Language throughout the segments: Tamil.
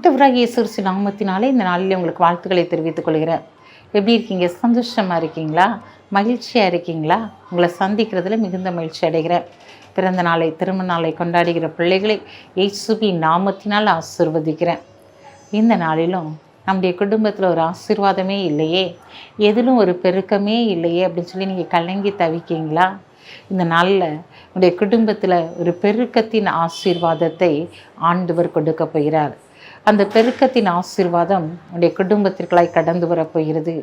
ஆண்டவராக இயேசு நாமத்தினாலே இந்த நாளில் உங்களுக்கு வாழ்த்துக்களை தெரிவித்துக் கொள்கிறேன். எப்படி இருக்கீங்க? சந்தோஷமாக இருக்கீங்களா? மகிழ்ச்சியாக இருக்கீங்களா? உங்களை சந்திக்கிறதுல மிகுந்த மகிழ்ச்சி அடைகிறேன். பிறந்த நாளை திருமண நாளை கொண்டாடுகிற பிள்ளைகளை இயேசுபி நாமத்தினால் ஆசிர்வதிக்கிறேன். இந்த நாளிலும் நம்முடைய குடும்பத்தில் ஒரு ஆசீர்வாதமே இல்லையே? எதிலும் ஒரு பெருக்கமே இல்லையே? அப்படின்னு சொல்லி நீங்கள் கலங்கி தவிக்கீங்களா? இந்த நாளில் உங்களுடைய குடும்பத்தில் ஒரு பெருக்கத்தின் ஆசீர்வாதத்தை ஆண்டவர் கொடுக்க போகிறார். அந்த பெருக்கத்தின் ஆசீர்வாதம் உடைய குடும்பத்திற்குள்ளாய் கடந்து வரப்போகிறது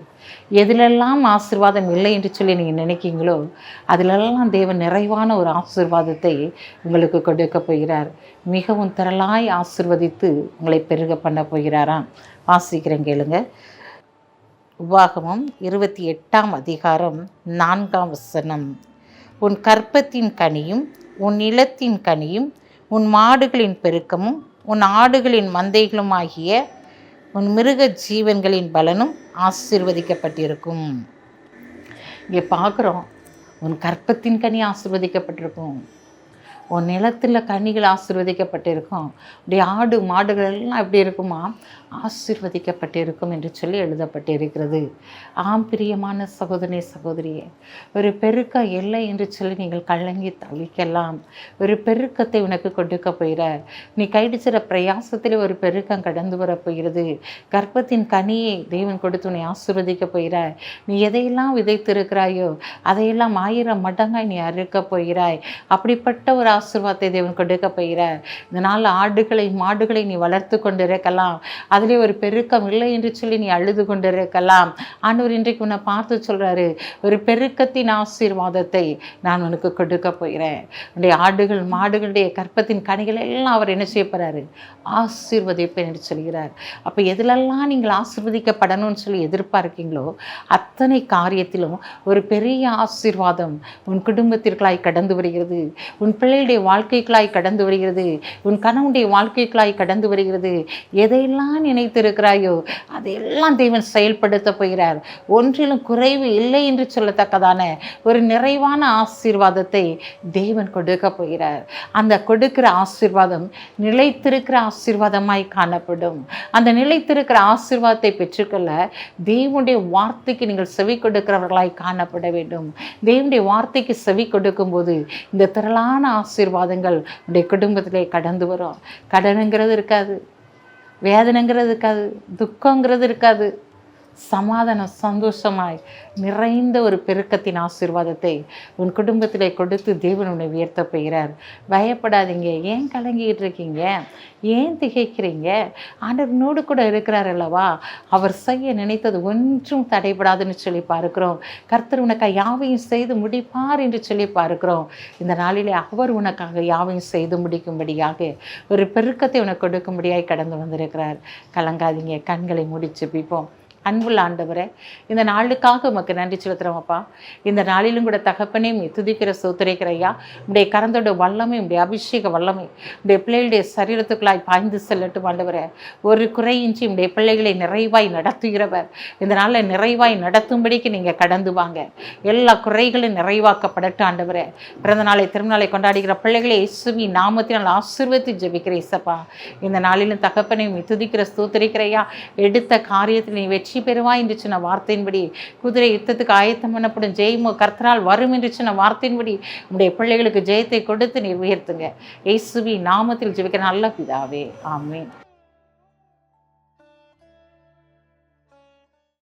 எதிலெல்லாம் ஆசீர்வாதம் இல்லை என்று சொல்லி நீங்கள் நினைக்கிங்களோ அதிலெல்லாம் தேவன் நிறைவான ஒரு ஆசீர்வாதத்தை உங்களுக்கு கொடுக்க போகிறார். மிகவும் திரளாய் ஆசீர்வதித்து உங்களை பெருக பண்ண போகிறாராம். வாசிக்கிறேன் கேளுங்க. உபாகமம் இருபத்தி எட்டாம் அதிகாரம் நான்காம் வசனம். உன் கற்பத்தின் கனியும் உன் நிலத்தின் கனியும் உன் மாடுகளின் பெருக்கமும் உன் ஆடுகளின் மந்தைகளும் ஆகிய உன் மிருக ஜீவன்களின் பலனும் ஆசீர்வதிக்கப்பட்டிருக்கும். இங்கே பார்க்குறோம். உன் கற்பத்தின் கனி ஆசிர்வதிக்கப்பட்டிருக்கும். உன் நிலத்தில் கனிகள் ஆசிர்வதிக்கப்பட்டிருக்கும். உடைய ஆடு மாடுகள் எல்லாம் எப்படி இருக்குமா? ஆசிர்வதிக்கப்பட்டிருக்கும் என்று சொல்லி எழுதப்பட்டிருக்கிறது. ஆம் பிரியமான சகோதரி சகோதரியே ஒரு பெருக்கம் இல்லை என்று சொல்லி நீங்கள் கலங்கி தவிக்கலாம். ஒரு பெருக்கத்தை உனக்கு கொடுக்க போகிற. நீ கைடிச்சிற பிரயாசத்தில் ஒரு பெருக்கம் கடந்து வரப் போகிறது. கர்ப்பத்தின் கனியை தேவன் கொடுத்து உன்னை ஆசிர்வதிக்க போகிற. நீ எதையெல்லாம் விதைத்திருக்கிறாயோ அதையெல்லாம் ஆயிரம் மடங்காய் நீ அறுக்கப் போகிறாய். அப்படிப்பட்ட ஒரு ஆசீர்வாதத்தை தேவன் கொடுக்க இந்த இதனால் ஆடுகளை மாடுகளை நீ வளர்த்து கொண்டிருக்கலாம். அதிலே ஒரு பெருக்கம் இல்லை என்று சொல்லி நீ அழுது கொண்டிருக்கலாம். ஆண்டவர் இன்றைக்கு உன்னை பார்த்து சொல்கிறாரு ஒரு பெருக்கத்தின் ஆசீர்வாதத்தை நான் உனக்கு கொடுக்க போகிறேன். உன்னுடைய ஆடுகள் மாடுகளுடைய கற்பத்தின் கனிகளை எல்லாம் அவர் என்ன செய்ய போகிறாரு ஆசீர்வதிப்பேன் என்று சொல்கிறார். அப்போ எதிலெல்லாம் நீங்கள் ஆசிர்வதிக்கப்படணும்னு சொல்லி எதிர்பார்க்கீங்களோ அத்தனை காரியத்திலும் ஒரு பெரிய ஆசீர்வாதம் உன் குடும்பத்திற்குள்ளாய் கடந்து வருகிறது. உன் பிள்ளைகளுடைய வாழ்க்கைகளாய் கடந்து வருகிறது. உன் கணவனுடைய வாழ்க்கைகளாய் கடந்து வருகிறது. எதையெல்லாம் நினைத்திருக்கிறாயோ அதையெல்லாம் தேவன் செயல்படுத்த போகிறார். ஒன்றிலும் குறைவு இல்லை என்று சொல்லத்தக்கதான ஒரு நிறைவான ஆசீர்வாதத்தை தேவன் கொடுக்க போகிறார். அந்த கொடுக்கிற ஆசீர்வாதம் நிலைத்திருக்கிற ஆசீர்வாதமாய் காணப்படும். அந்த நிலைத்திருக்கிற ஆசீர்வாதத்தை பெற்றுக்கொள்ள தேவனுடைய வார்த்தைக்கு நீங்கள் செவி கொடுக்கிறவர்களாய் காணப்பட வேண்டும். தேவனுடைய வார்த்தைக்கு செவி கொடுக்கும்போது இந்த திரளான ஆசீர்வாதங்கள் உடைய குடும்பத்திலே கடந்து வரும். கடனுங்கிறது இருக்காது. வேதனைங்கிறது இருக்காது. துக்கங்கிறது இருக்காது. சமாதானம் சந்தோஷமாய் நிறைந்த ஒரு பெருக்கத்தின் ஆசீர்வாதத்தை உன் குடும்பத்தில் கொடுத்து தேவன் உன்னை உயர்த்த போகிறார். பயப்படாதீங்க. ஏன் கலங்கிக்கிட்டு இருக்கீங்க? ஏன் திகைக்கிறீங்க? ஆண்டவனோடு கூட இருக்கிறார் அல்லவா? அவர் செய்ய நினைத்தது ஒன்றும் தடைபடாதுன்னு சொல்லி பார்க்கிறோம். கர்த்தர் உனக்காக யாவையும் செய்து முடிப்பார் என்று சொல்லி பார்க்கிறோம். இந்த நாளிலே அவர் உனக்காக யாவையும் செய்து முடிக்கும்படியாக ஒரு பெருக்கத்தை உனக்கு கொடுக்கும்படியாக கடந்து வந்திருக்கிறார். கலங்காதீங்க. கண்களை முடிச்சு பிப்போம் அன்புள்ள ஆண்டவரே இந்த நாளுக்காக உமக்கு நன்றி செலுத்துகிறோமப்பா இந்த நாளிலும் கூட தகப்பனே நீ துதிக்கிற சோத்துரைக்கிற ஐயா. உடைய கரந்தோட வல்லமை உடைய அபிஷேக வல்லமை உடைய பிள்ளைகளுடைய சரீரத்துக்குள்ளாய் பாய்ந்து செல்லட்டும் ஆண்டவரே. ஒரு குறையின்றி உடைய பிள்ளைகளை நிறைவாய் நடத்துகிறவர். இந்த நாளில் நிறைவாய் நடத்தும்படிக்கு நீங்கள் கடந்து வாங்க. எல்லா குறைகளும் நிறைவாக்கப்படட்டும் ஆண்டவரே. பிறந்த நாளை திருநாளை கொண்டாடுகிற பிள்ளைகளை இயேசுவி நாமத்தினால் ஆசீர்வதி ஜெபிக்கிற இசப்பா இந்த நாளிலும் தகப்பனை துதிக்கிற ஸ்தோத்திரிக்கிறையா எடுத்த காரியத்தில் நீ வெற்றி பெறுவாய் என்று சொன்ன வார்த்தையின்படி குதிரை யுத்தத்துக்கு ஆயத்தம் பண்ணப்படும் ஜெயமோ கர்த்தரால் வரும் என்று சொன்ன வார்த்தையின்படி உடைய பிள்ளைகளுக்கு ஜெயத்தை கொடுத்து நீர் உயர்த்துங்க. இயேசுவி நாமத்தில் ஜெபிக்கிற நல்ல பிதாவே. ஆமென்.